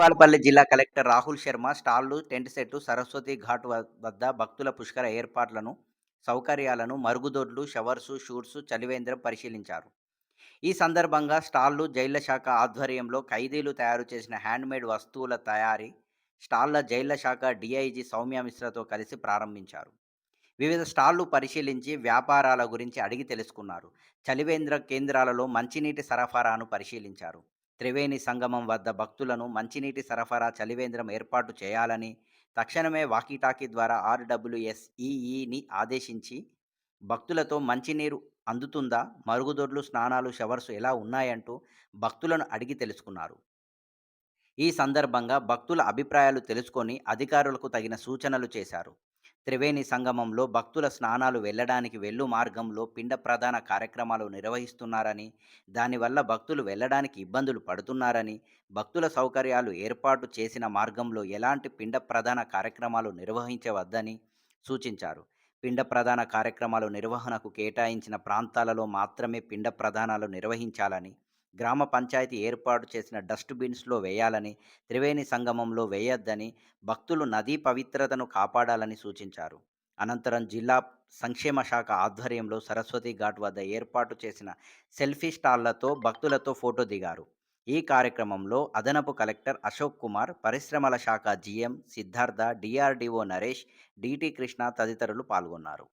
భూపాలపల్లి జిల్లా కలెక్టర్ రాహుల్ శర్మ స్టాళ్ళు, tent set, Saraswati ghat వద్ద భక్తుల పుష్కర ఏర్పాట్లను, సౌకర్యాలను, మరుగుదొడ్లు, షవర్సు, షూట్స్ చలివేంద్రం పరిశీలించారు. ఈ సందర్భంగా స్టాళ్ళు, జైళ్ళ శాఖ ఆధ్వర్యంలో ఖైదీలు తయారు చేసిన హ్యాండ్మేడ్ వస్తువుల తయారీ స్టాళ్ళ జైళ్ళ శాఖ డిఐజీ సౌమ్య మిశ్రతో కలిసి ప్రారంభించారు. వివిధ స్టాళ్ళు పరిశీలించి వ్యాపారాల గురించి అడిగి తెలుసుకున్నారు. చలివేంద్ర కేంద్రాలలో మంచినీటి సరఫరాను పరిశీలించారు. త్రివేణి సంగమం వద్ద భక్తులను మంచినీటి సరఫరా చలివేంద్రం ఏర్పాటు చేయాలని తక్షణమే వాకీటాకీ ద్వారా ఆర్డబ్ల్యూఎస్ఈఈని ఆదేశించి భక్తులతో మంచినీరు అందుతుందా, మరుగుదొడ్లు, స్నానాలు, షవర్స్ ఎలా ఉన్నాయంటూ భక్తులను అడిగి తెలుసుకున్నారు. ఈ సందర్భంగా భక్తుల అభిప్రాయాలు తెలుసుకొని అధికారులకు తగిన సూచనలు చేశారు. త్రివేణి సంగమంలో భక్తుల స్నానాలు వెళ్ళడానికి వెళ్ళు మార్గంలో పిండ ప్రధాన కార్యక్రమాలు నిర్వహిస్తున్నారని, దానివల్ల భక్తులు వెళ్ళడానికి ఇబ్బందులు పడుతున్నారని, భక్తుల సౌకర్యాలు ఏర్పాటు చేసిన మార్గంలో ఎలాంటి పిండ ప్రధాన కార్యక్రమాలు నిర్వహించవద్దని సూచించారు. పిండ ప్రధాన కార్యక్రమాలు నిర్వహణకు కేటాయించిన ప్రాంతాలలో మాత్రమే పిండ ప్రధానాలు నిర్వహించాలని, గ్రామ పంచాయతీ ఏర్పాటు చేసిన డస్ట్బిన్స్లో వేయాలని, త్రివేణి సంగమంలో వేయొద్దని, భక్తులు నదీ పవిత్రతను కాపాడాలని సూచించారు. అనంతరం జిల్లా సంక్షేమ శాఖ ఆధ్వర్యంలో సరస్వతి ఘాట్ వద్ద ఏర్పాటు చేసిన సెల్ఫీ స్టాళ్ళతో భక్తులతో ఫోటో దిగారు. ఈ కార్యక్రమంలో అదనపు కలెక్టర్ అశోక్ కుమార్, పరిశ్రమల శాఖ GM Siddhartha, DRDO Naresh, DT Krishna తదితరులు పాల్గొన్నారు.